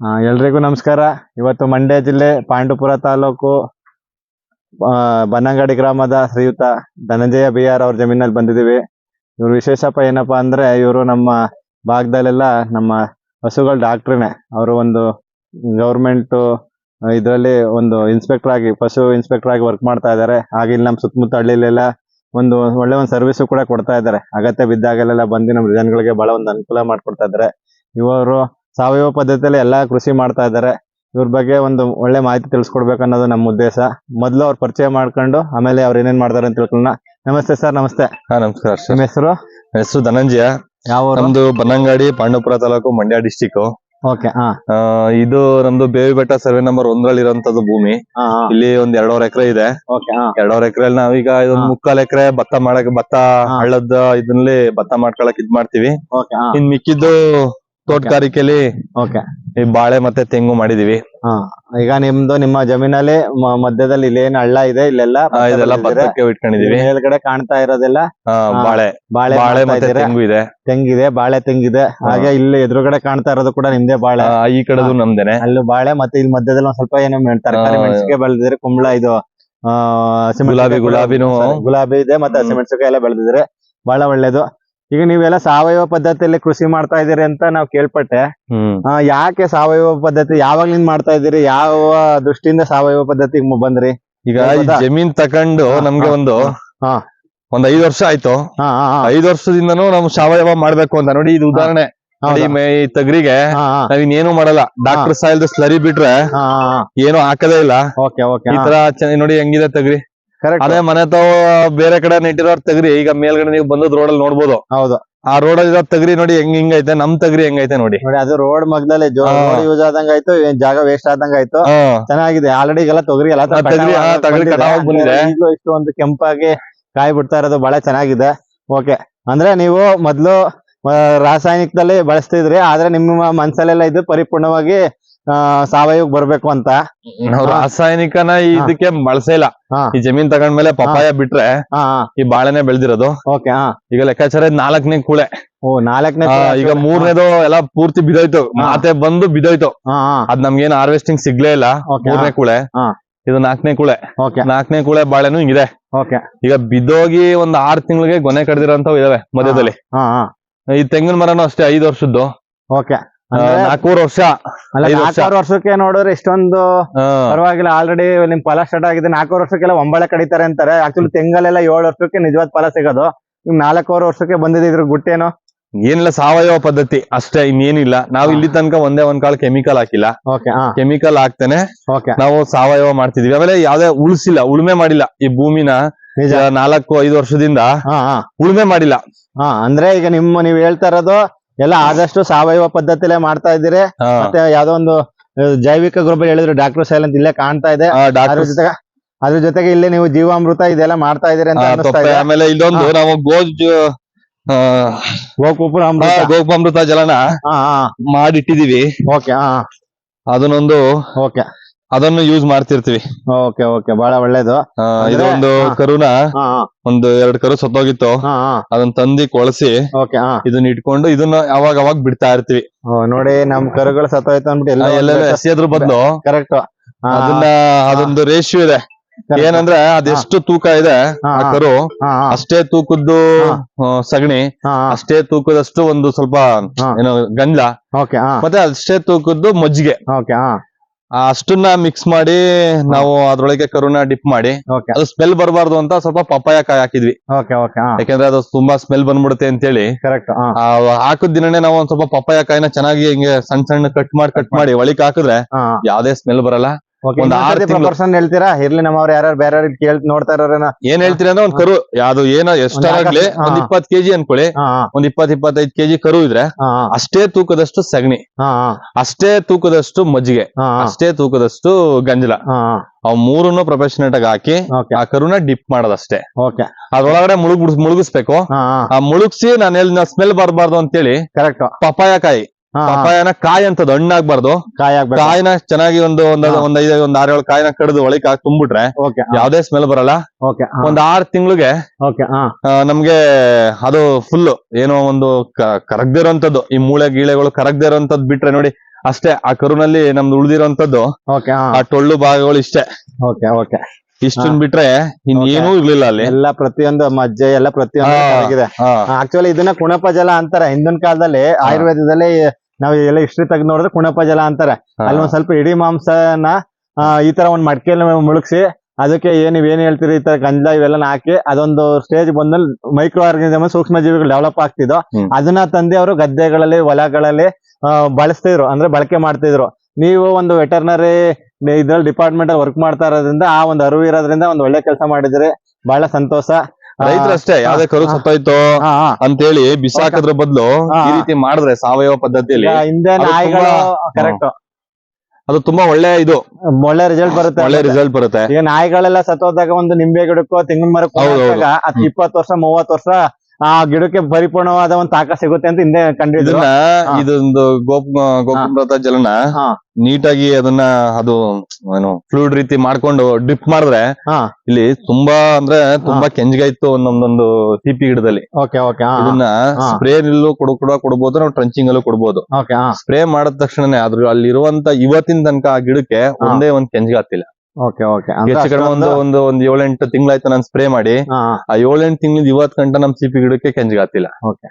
ಆ, ಎಲ್ರಿಗೂ ನಮಸ್ಕಾರ. ಇವತ್ತು ಮಂಡ್ಯ ಜಿಲ್ಲೆ ಪಾಂಡುಪುರ ತಾಲೂಕು ಬನ್ನಂಗಡಿ ಗ್ರಾಮದ ಶ್ರೀಯುತ ಧನಂಜಯ ಬಿ ಆರ್ ಅವ್ರ ಜಮೀನಲ್ಲಿ ಬಂದಿದ್ದೀವಿ. ಇವ್ರ ವಿಶೇಷಪ್ಪ ಏನಪ್ಪಾ ಅಂದ್ರೆ ಇವರು ನಮ್ಮ ಭಾಗದಲ್ಲೆಲ್ಲ ನಮ್ಮ ಹಸುಗಳ ಡಾಕ್ಟ್ರೇನೆ. ಅವರು ಒಂದು ಗೌರ್ಮೆಂಟ್ ಇದರಲ್ಲಿ ಒಂದು ಇನ್ಸ್ಪೆಕ್ಟರ್ ಆಗಿ ಪಶು ಇನ್ಸ್ಪೆಕ್ಟರ್ ಆಗಿ ವರ್ಕ್ ಮಾಡ್ತಾ ಇದ್ದಾರೆ. ಹಾಗೆ ಇಲ್ಲಿ ನಮ್ಮ ಸುತ್ತಮುತ್ತ ಹಳ್ಳಿಲೆಲ್ಲ ಒಂದು ಒಳ್ಳೆ ಒಂದು ಸರ್ವಿಸ್ ಕೂಡ ಕೊಡ್ತಾ ಇದ್ದಾರೆ. ಅಗತ್ಯ ಬಿದ್ದಾಗಲೆಲ್ಲ ಬಂದು ನಮ್ಮ ಜನಗಳಿಗೆ ಬಹಳ ಒಂದು ಅನುಕೂಲ ಮಾಡ್ಕೊಡ್ತಾ ಇದ್ದಾರೆ. ಇವರು ಸಾವಯವ ಪದ್ಧತಿಯಲ್ಲಿ ಎಲ್ಲಾ ಕೃಷಿ ಮಾಡ್ತಾ ಇದ್ದಾರೆ. ಇವ್ರ ಬಗ್ಗೆ ಒಂದು ಒಳ್ಳೆ ಮಾಹಿತಿ ತಿಳಿಸ್ಕೊಡ್ಬೇಕು ಅನ್ನೋದು ನಮ್ಮ ಉದ್ದೇಶ. ಮೊದಲು ಅವ್ರ ಪರಿಚಯ ಮಾಡ್ಕೊಂಡು ಆಮೇಲೆ ಅವ್ರು ಏನೇನ್ ಮಾಡ್ತಾರೆ ಅಂತ ತಿಳ್ಕೊಳ್ಳೋಣ. ನಮಸ್ತೆ ಸರ್ ನಮಸ್ತೆ. ಹಾ ನಮಸ್ಕಾರ ಸರ್. ನಿಮ್ಮ ಹೆಸರು? ಹೆಸರು ಧನಂಜಯ. ಯಾವ ನಮ್ದು ಬನ್ನಂಗಾಡಿ ಪಾಂಡವಪುರ ತಾಲೂಕು ಮಂಡ್ಯ ಡಿಸ್ಟಿಕ್ ಓಕೆ ಹಾ. ಇದು ನಮ್ದು ಬೇವಿ ಬೆಟ್ಟ ಸರ್ವೆ ನಂಬರ್ ಒಂದ್ರಲ್ಲಿ ಇರುವಂತದ್ದು ಭೂಮಿ ಇಲ್ಲಿ ಒಂದ್ ಎರಡೂವರೆ ಎಕರೆ ಇದೆ. ಎರಡೂವರೆ ಎಕರೆ ನಾವೀಗ ಇದೊಂದ್ ಇದೊಂದು ಮುಕ್ಕಾಲ್ ಎಕರೆ ಭತ್ತ ಮಾಡಕ್ ಭತ್ತ. ಹಳ್ಳದ ಇದನ್ನಲ್ಲಿ ಭತ್ತ ಮಾಡ್ಕೊಳಕ್ ಇದ್ ಮಾಡ್ತೀವಿ. ಇನ್ ಮಿಕ್ಕಿದ್ದು ತೋಟಗಾರಿಕೆಲಿ ಓಕೆ. ಈ ಬಾಳೆ ಮತ್ತೆ ತೆಂಗು ಮಾಡಿದೀವಿ. ಹಾ ಈಗ ನಿಮ್ದು ನಿಮ್ಮ ಜಮೀನಲ್ಲಿ ಮ- ಮಧ್ಯದಲ್ಲಿ ಇಲ್ಲೇನ್ ಹಳ್ಳ ಇದೆ ಇಲ್ಲೆಲ್ಲ ಆ, ಇದೆಲ್ಲ? ಭತ್ತಕ್ಕೆ ಇಟ್ಕೊಂಡಿದೀವಿ. ಮೇಲ್ಗಡೆ ಕಾಣ್ತಾ ಇರೋದೆಲ್ಲ? ಆ. ಬಾಳೆ. ಬಾಳೆ ಬಾಳೆ ಮಾಡ್ತಾ ಮತ್ತೆ ಇದ್ದೀರಾ? ತೆಂಗು ಇದೆ. ತೆಂಗಿದೆ ಬಾಳೆ ತೆಂಗಿದೆ. ಹಾಗೆ ಇಲ್ಲಿ ಎದುರುಗಡೆ ಕಾಣ್ತಾ ಇರೋದು ಕೂಡ ನಿಮ್ದೇ ಬಾಳೆ. ಆ, ಈ ಕಡೆದು ನಮ್ದೇನೆ. ಅಲ್ಲೂ ಬಾಳೆ ಮತ್ತೆ ಇಲ್ಲಿ ಮಧ್ಯದಲ್ಲಿ ಒಂದ್ ಸ್ವಲ್ಪ ಏನೋ ಹೇಳ್ತಾರೆ ತರಕಾರಿ ಆ, ಮೆಣಸಿಗೆ ಬೆಳೆದಿದ್ರೆ ಕುಂಬಳ ಇದು ಆ, ಹಸಿಮೆಣಸಿನ್ಕಾಯಿ ಗುಲಾಬಿ, ಕೂಡ- ಗುಲಾಬಿನೂ- sorry, ಗುಲಾಬಿ ಇದೆ ಮತ್ತೆ ಹ್ಮ್. ಹಸಿಮೆಣಸಿನಕಾಯಿ ಎಲ್ಲ ಬೆಳೆದಿದ್ರೆ ಬಹಳ ಒಳ್ಳೇದು. ಈಗ ನೀವೆಲ್ಲ ಸಾವಯವ ಪದ್ಧತಿಯಲ್ಲಿ ಕೃಷಿ ಮಾಡ್ತಾ ಇದೀರಿ ಅಂತ ನಾವು ಕೇಳ್ಪಟ್ಟೆ. ಆ, ಯಾಕೆ ಸಾವಯವ ಪದ್ಧತಿ ಯಾವಾಗ್ಲಿಂದ ಮಾಡ್ತಾ ಇದೀರಿ ಯಾವ ದೃಷ್ಟಿಯಿಂದ ಸಾವಯವ ಪದ್ಧತಿಗೆ ಮು- ಬಂದ್ರಿ? ಈಗ ಈ ಹೌದಾ? ಜಮೀನ್ ತಕೊಂಡು ನಮ್ಗೆ ಒಂದು ಹಾ. ಒಂದ್ ಐದ್ ವರ್ಷ ಆಯ್ತು. ಹಾ ಹಾ ಹಾ. ಐದ್ ವರ್ಷದಿಂದನೂ ನಾವು ಸಾವಯವ ಮಾಡ್ಬೇಕು ಅಂತ. ನೋಡಿ ಇದು ಉದಾಹರಣೆ. ನೋಡಿ ಹೌದಾ? ಮೇ- ಈ ತಗರಿಗೆ ಹಾ ಹಾ. ನಾವಿನ್ನೇನು ಮಾಡಲ್ಲ. ಡಾಕ್ಟರ್ ಸಾಯಿಲ್ದ ಸ್ಲರಿ ಬಿಟ್ರೆ ಹಾ ಹಾ ಏನು ಹಾಕದೇ ಇಲ್ಲ. Okay okay. ಈ ತರ ನೋಡಿ ಹೆಂಗಿದೆ ತಗರಿ. ಅದೇ ಮನೆ ತಾವ ಬೇರೆ ಕಡೆ ನೆಟ್ಟಿರೋ ತಗ್ರಿ ಈಗ ಮೇಲ್ಗಡೆ ನೀವು ಬಂದದ್ ಅಲ್ಲಿ ನೋಡ್ಬೋದು. ಹೌದು. ಆ ರೋಡ್ ಇರೋ ತಗರಿ ನೋಡಿ ಹೆಂಗ್ ಹಿಂಗೈತೆ ನಮ್ ತಗ್ರಿ ಹೆಂಗೈತೆ ನೋಡಿ. ನೋಡಿ ಅದು ರೋಡ್ ಮಗ್ದಲ್ಲಿ ಜೋರ ರೋಡ್ ಯೂಸ್ ಆದಂಗ ಆಯ್ತು ಜಾಗ ವೇಸ್ಟ್ ಆದಂಗ ಆಯ್ತು. ಚೆನ್ನಾಗಿದೆ. ಆಲ್ರೆಡಿ ಎಲ್ಲ ತೊಗರಿ ಎಲ್ಲ ತೊಗರಿ, ಬಂದಿದೆ. ಇಷ್ಟು ಒಂದು ಕೆಂಪಾಗಿ ಕಾಯಿ ಬಿಡ್ತಾ ಇರೋದು ಬಹಳ ಚೆನ್ನಾಗಿದೆ. ಓಕೆ ಅಂದ್ರೆ ನೀವು ಮೊದ್ಲು ರಾಸಾಯನಿಕದಲ್ಲಿ ಬಳಸ್ತಿದ್ರಿ ಆದ್ರೆ ನಿಮ್ಮ ಮನ್ಸಲ್ಲೆಲ್ಲ ಇದು ಪರಿಪೂರ್ಣವಾಗಿ ಆ, ಸಾವಯವಕ್ಕೆ ಬರ್ಬೇಕು ಅಂತ. ರಾಸಾಯನಿಕನ ಇದಕ್ಕೆ ಬಳಸೇ ಇಲ್ಲ. ಈ ಜಮೀನ್ ತಗೊಂಡ್ಮೇಲೆ ಪಪ್ಪಾಯ ಬಿಟ್ರೆ ಈ ಬಾಳೆನೆ ಬೆಳ್ದಿರೋದು. ಈಗ ಲೆಕ್ಕಾಚಾರ ನಾಲ್ಕನೇ ಕೂಳೆ. ಓ ನಾಲ್ಕನೇ ಈಗ ಮೂರನೇದು ಎಲ್ಲ ಪೂರ್ತಿ ಬಿದೋಯ್ತು. ಮಾತೆ ಬಂದು ಬಿದೋಯ್ತು. ಅದ್ ನಮ್ಗೇನ್ ಹಾರ್ವೆಸ್ಟಿಂಗ್ ಸಿಗ್ಲೇ ಇಲ್ಲ. ಮೂರನೇ ಕೂಳೆ. ಇದು ನಾಲ್ಕನೇ ಕೂಳೆ. ನಾಲ್ಕನೇ ಕೂಳೆ ಬಾಳೆನು ಹಿಂಗಿದೆ. ಓಕೆ. ಈಗ ಬಿದ್ದೋಗಿ ಒಂದ್ ಆರ್ ತಿಂಗಳಿಗೆ ಗೊನೆ ಕಡ್ದಿರೋ ಇದಾವೆ ಮಧ್ಯದಲ್ಲಿ. ಈ ತೆಂಗಿನ ಮರನು ಅಷ್ಟೇ ಐದು ವರ್ಷದ್ದು. ಓಕೆ. ಆ, ನಾಲ್ಕೂವರೆ ವರ್ಷ. ನಾಲ್ಕಾರು ವರ್ಷಕ್ಕೆ ನೋಡಿದ್ರೆ ಇಷ್ಟೊಂದು ಪರವಾಗಿಲ್ಲ. ಆಲ್ರೆಡಿ ನಿಮ್ ಫಲ ಸ್ಟಾರ್ಟ್ ಆಗಿದೆ. ನಾಲ್ಕು ವರ್ಷಕ್ಕೆಲ್ಲ ಒಂಬಳೆ ಕಡಿತಾರೆ ಅಂತಾರೆ. ಆಕ್ಚುಲಿ ತೆಂಗಲ್ಲೆಲ್ಲ ಏಳು ವರ್ಷಕ್ಕೆ ನಿಜವಾದ ಫಲ ಸಿಗೋದು. ನಿಮ್ ನಾಲ್ಕೂರು ವರ್ಷಕ್ಕೆ ಬಂದಿದ್ರು ಇದ್ರ ಗುಟ್ಟೇನು? ಏನಿಲ್ಲ ಸಾವಯವ ಪದ್ಧತಿ ಅಷ್ಟೇ ಇನ್ನೇನಿಲ್ಲ. ನಾವು ಇಲ್ಲಿ ತನಕ ಒಂದೇ ಒಂದ್ ಕಾಲ ಕೆಮಿಕಲ್ ಹಾಕಿಲ್ಲ. ಕೆಮಿಕಲ್ ಹಾಕ್ತೇನೆ. ನಾವು ಸಾವಯವ ಮಾಡ್ತಿದೀವಿ. ಆಮೇಲೆ ಯಾವ್ದೇ ಉಳಿಸಿಲ್ಲ ಉಳುಮೆ ಮಾಡಿಲ್ಲ ಈ ಭೂಮಿನ. ನಾಲ್ಕು ಐದು ವರ್ಷದಿಂದ ಉಳುಮೆ ಮಾಡಿಲ್ಲ. ಹಾ ಅಂದ್ರೆ ಈಗ ನಿಮ್ಮ ನೀವ್ ಹೇಳ್ತಾ ಇರೋದು ಎಲ್ಲ ಆದಷ್ಟು ಸಾವಯವ ಪದ್ಧತಿಲೇ ಮಾಡ್ತಾ ಇದ್ದೀರಿ. ಮತ್ತೆ ಯಾವ್ದೋ ಒಂದು ಜೈವಿಕ ಗೊಬ್ಬರ ಹೇಳಿದ್ರು ಡಾಕ್ಟರ್ ಸೈಲ್ ಅಂತ ಇಲ್ಲೇ ಕಾಣ್ತಾ ಇದೆ. ಅದ್ರ ಜೊತೆಗೆ ಅದ್ರ ಜೊತೆಗೆ ಇಲ್ಲಿ ನೀವು ಜೀವಾಮೃತ ಇದೆಲ್ಲ ಮಾಡ್ತಾ ಇದೀರಿ ಅಂತ ಆಮೇಲೆ ಇಲ್ಲೊಂದು ನಾವು ಗೋಜ್ ಗೋಪುರ ಅಮೃತ ಗೋಪಾಮೃತ ಜಲನ ಮಾಡಿಟ್ಟಿದೀವಿ ಓಕೆ ಅದನ್ನೊಂದು ಓಕೆ. ಅದನ್ನು ಯೂಸ್ ಮಾಡ್ತಿರ್ತೀವಿ. ಓಕೆ ಓಕೆ ಬಹಳ ಒಳ್ಳೇದು. ಆ, ಅಂದ್ರೆ- ಇದೊಂದು ಹಾ. ಕರುನ? ಹಾ ಒಂದು ಎರಡು ಕರು ಸತ್ತೋಗಿತ್ತು. ಹಾ ಅದನ್ನ ತಂದಿ ಕೊಳಸಿ ಓಕೆ ಹಾ. ಇದನ್ನ ಇಟ್ಕೊಂಡು ಇದನ್ನ ಅವಾಗ ಅವಾಗ ಬಿಡ್ತಾ ಇರ್ತೀವಿ. ನೋಡಿ ನಮ್ ಕರುಗಳು ಸತ್ತೋಯ್ತು ಅಂದ್ಬಿಟ್ಟು ಎಲ್ಲ ಎಲ್ಲ ಎಸೆಯೋದ್ರ ಬದಲು ಕರೆಕ್ಟ್ ಅದನ್ನ ಅದೊಂದು ರೇಷಿಯೋ ಇದೆ. ಏನಂದ್ರೆ ಅದೆಷ್ಟು ತೂಕ ಇದೆ ಆ ಕರು ಅಷ್ಟೇ ತೂಕದ್ದು ಹಾ. ಆ, ಸಗಣಿ ಅಷ್ಟೇ ತೂಕದಷ್ಟು ಒಂದು ಸ್ವಲ್ಪ ಏನೋ ಗಂಜ ಓಕೆ ಮತ್ತೆ ಅಷ್ಟೇ ತೂಕದ್ದು ಮಜ್ಜಿಗೆ. ಓಕೆ ಹಾ. ಆ ಅಷ್ಟನ್ನ ಮಿಕ್ಸ್ ಮಾಡಿ ನಾವು ಅದ್ರೊಳಗೆ ಕರುನ ಡಿಪ್ ಮಾಡಿ ಅದು ಸ್ಮೆಲ್ ಬರಬಾರ್ದು ಅಂತ ಸ್ವಲ್ಪ ಪಪ್ಪಾಯ ಕಾಯಿ ಹಾಕಿದ್ವಿ. ಓಕೆ ಓಕೆ ಹಾ. ಯಾಕಂದ್ರೆ ಅದು ತುಂಬಾ ಸ್ಮೆಲ್ ಬಂದ್ಬಿಡುತ್ತೆ ಅಂತೇಳಿ. ಕರೆಕ್ಟ್ ಹಾ. ಆ ಹಾಕಿದ ದಿನನೇ ನಾವು ಒಂದ್ ಸ್ವಲ್ಪ ಪಪ್ಪಾಯ ಕಾಯಿನ ಚೆನ್ನಾಗಿ ಹಿಂಗೆ ಸಣ್ಣ ಸಣ್ಣ ಕಟ್ ಮಾಡಿ ಕಟ್ ಮಾಡಿ. ಒಳಿಕ್ ಹಾಕಿದ್ರೆ ಯಾವ್ದೇ ಸ್ಮೆಲ್ ಬರಲ್ಲ. ಒಂದ್ ಆರ್ ತಿಂಗ್ಳು. ಪರ್ಸನ್ ಹೇಳ್ತೀರಾ? ಇರ್ಲಿ ನಮ್ಮವ್ರು ಯಾರು ಬೇರೆ ಕೇಳ್ ನೋಡ್ತಾ ಇರೋರೇನ ಏನ್ ಹೇಳ್ತೀರಾ ಅಂದ್ರೆ ಒಂದ್ ಕರು ಯಾವ್ದು ಏನೋ ಎಷ್ಟಾಗ್ಲಿ. ಒಂದ್ ಇಪ್ಪತ್ ಕೆಜಿ ಅನ್ಕೊಳ್ಳಿ. ಒಂದ್ ಇಪ್ಪತ್ ಇಪ್ಪತ್ತೈದ್ ಕೆಜಿ ಕರು ಇದ್ರೆ ಅಷ್ಟೇ ತೂಕದಷ್ಟು ಸಗಣಿ. ಅಷ್ಟೇ ತೂಕದಷ್ಟು ಮಜ್ಜಿಗೆ. ಅಷ್ಟೇ ತೂಕದಷ್ಟು ಗಂಜಲ. ಅವ್ ಮೂರನ್ನು ಪ್ರೊಫೆಷನೇಟ್ ಆಗಿ ಹಾಕಿ ಆ ಕರುನ ಡಿಪ್ ಮಾಡೋದಷ್ಟೇ. ಓಕೆ ಅದ್ರೊಳಗಡೆ ಮುಳುಗ್ ಮುಳುಗಿಸ್ಬೇಕು. ಆ ಮುಳುಗ್ಸಿ ನಾನು ಎಲ್ಲಿ ಸ್ಮೆಲ್ ಬರಬಾರ್ದು ಅಂತೇಳಿ ಕರೆಕ್ಟ್ ಪಪಾಯ ಕಾಯಿ ಹಾ. ಪಪಾಯನ ಕಾಯಿ ಅಂತದ್ ಹಣ್ಣಾಗ್ಬಾರ್ದು. ಕಾಯಿ ಆಗ್ಬೇಕು. ಕಾಯಿನ ಚೆನ್ನಾಗಿ ಒಂದು ಒಂದ್. ಒಂದ್ ಐದ್ ಒಂದ್ ಆರ್ ಏಳು ಕಾಯಿನ ಕಡ್ದು ಒಳಗೆ ಹಾಕಿ ತುಂಬಿಟ್ರೆ ಯಾವ್ದೇ ಸ್ಮೆಲ್ ಬರಲ್ಲ. ಒಂದ್ ಆರ್ ತಿಂಗ್ಳಿಗೆ ನಮ್ಗೆ ಅದು ಫುಲ್ ಏನೋ ಒಂದು ಕ- ಕರಗ್ದೇ ಇರೋಂಥದ್ದು ಈ ಮೂಳೆ ಗೀಳೆಗಳು ಕರಗ್ದಿರೋಂಥದ್ದು ಬಿಟ್ರೆ ನೋಡಿ ಅಷ್ಟೇ ಆ ಕರುನಲ್ಲಿ ನಮ್ದು ಉಳ್ದಿರೋಂಥದ್ದು ಓಕೆ ಆ ಟೊಳ್ಳು ಭಾಗಗಳು ಇಷ್ಟೇ. Okay okay. ಇಷ್ಟನ್ ಬಿಟ್ರೆ ಇನ್ನೇನೂ ಇರ್ಲಿಲ್ಲ ಅಲ್ಲಿ. ಎಲ್ಲ ಪ್ರತಿಯೊಂದು ಮಜ್ಜೆ ಎಲ್ಲ ಪ್ರತಿಯೊಂದು ಆಕ್ಚುಲಿ ಇದನ್ನ ಕುಣಪ ಜಲ ಅಂತಾರೆ. ಹಿಂದಿನ ಕಾಲದಲ್ಲಿ ಆಯುರ್ವೇದದಲ್ಲಿ ನಾವು ಎಲ್ಲ ಹಿಸ್ಟ್ರಿ ತೆಗೆದು ನೋಡಿದ್ರೆ ಕುಣಪ ಜಲ ಅಂತಾರೆ. ಅಲ್ಲಿ ಒಂದ್ ಸ್ವಲ್ಪ ಇಡೀ ಮಾಂಸನ ಈ ತರ ಒಂದ್ ಮಡಕೆಯಲ್ಲಿ ಮುಳುಗಿಸಿ ಅದಕ್ಕೆ ಏನ್ ನೀವ್ ಏನ್ ಹೇಳ್ತೀರಿ ಈ ತರ ಗಂಜ ಇವೆಲ್ಲ ಹಾಕಿ ಅದೊಂದು ಸ್ಟೇಜ್ ಬಂದ್ಮೇಲೆ ಮೈಕ್ರೋ ಆರ್ಗನಿಸಮ್ ಸೂಕ್ಷ್ಮ ಜೀವಿಗಳು ಡೆವಲಪ್ ಆಗ್ತಿದ್ವು. ಅದನ್ನ ತಂದೆ ಅವರು ಗದ್ದೆಗಳಲ್ಲಿ ಹೊಲಗಳಲ್ಲಿ ಬಳಸ್ತಿದ್ರು ಅಂದ್ರೆ ಬಳಕೆ ಮಾಡ್ತಿದ್ರು. ನೀವು ಒಂದು ವೆಟರ್ನರಿ ಇದ್ರಲ್ಲಿ ಡಿಪಾರ್ಟ್ಮೆಂಟ್ ಅಲ್ಲಿ ವರ್ಕ್ ಮಾಡ್ತಾ ಇರೋದ್ರಿಂದ ಆ ಒಂದು ಅರಿವು ಇರೋದ್ರಿಂದ ಒಂದ್ ಒಳ್ಳೆ ಕೆಲಸ ಮಾಡಿದ್ರಿ ಬಹಳ ಸಂತೋಷ. ಆ, ರೈತರಷ್ಟೇ ಯಾವ್ದೇ ಕರು. ಸತ್ತೋಯ್ತು. ಅಂತೇಳಿ ಬಿಸಾಕದ್ರ ಬದಲು ಈ ರೀತಿ ಮಾಡಿದ್ರೆ ಸಾವಯವ ಪದ್ಧತಿಯಲ್ಲಿ ಕರೆಕ್ಟ್ ಅದು ತುಂಬಾ ಒಳ್ಳೆ ಇದು ಒಳ್ಳೆ ರಿಸಲ್ಟ್ ಬರುತ್ತೆ ಒಳ್ಳೆ ರಿಸಲ್ಟ್ ಬರುತ್ತೆ ಈಗ ನಾಯಿಗಳೆಲ್ಲ ಸತ್ತೋದಾಗ ಒಂದು ನಿಂಬೆ ಗಿಡಕ್ಕೋ ತೆಂಗಿನ ಮರಕ್ಕೋ ಹೌದು, ಹೌದು. ಹಾಕಿದಾಗ ಹತ್ತು ಇಪ್ಪತ್ತು ವರ್ಷ ಮೂವತ್ತು ವರ್ಷ ಆ ಗಿಡಕ್ಕೆ ಪರಿಪೂರ್ಣವಾದ ಒಂದು ತಾಕ ಸಿಗುತ್ತೆ ಅಂತ ಹಿಂದೆ ಕಂಡಿದ್ರು. ಇದನ್ನ ಇದೊಂದು ಗೋಪ್ ಗೋಪುರದ ಜಲನ. ನೀಟಾಗಿ ಅದನ್ನ ಅದು ಏನು ಫ್ಲೂಡ್ ರೀತಿ ಮಾಡ್ಕೊಂಡು ಡ್ರಿಪ್ ಮಾಡಿದ್ರೆ ಇಲ್ಲಿ ತುಂಬಾ ಅಂದ್ರೆ ತುಂಬಾ ಕೆಂಜ್ಗಾಯ್ತು ಒಂದೊಂದೊಂದು ಸಿಪಿ ಗಿಡದಲ್ಲಿ. ಓಕೆ ಓಕೆ ಇದನ್ನ. ಸ್ಪ್ರೇ ನಿಲ್ಲೂ ಕೊಡ ಕೂಡ ಕೊಡ್ಬೋದು ನಾವು ಟ್ರಂಚಿಂಗ್ ಅಲ್ಲೂ ಕೊಡ್ಬೋದು. ಸ್ಪ್ರೇ ಮಾಡಿದ ತಕ್ಷಣನೇ ಅದ್ರ ಅಲ್ಲಿರುವಂತ ಇವತ್ತಿನ ತನಕ ಆ ಗಿಡಕ್ಕೆ ಒಂದೇ ಒಂದ್ ಕೆಂಜ್ಗ ಹತ್ತಿಲ್ಲ ಓಕೆ ಓಕೆ ಹೆಚ್ಚು ಕಡಿಮೆ ಒಂದು ಒಂದು ಒಂದ್ ಏಳೆಂಟು ತಿಂಗಳಾಯ್ತು ನಾನು ಸ್ಪ್ರೇ ಮಾಡಿ. ಆ ಏಳೆಂಟು ತಿಂಗಳಿಂದ ಇವತ್ ಗಂಟ ನಮ್ ಸಿಪಿ ಗಿಡಕ್ಕೆ ಕೆಂಜ್ಗಾತಿಲ್ಲ ಓಕೆ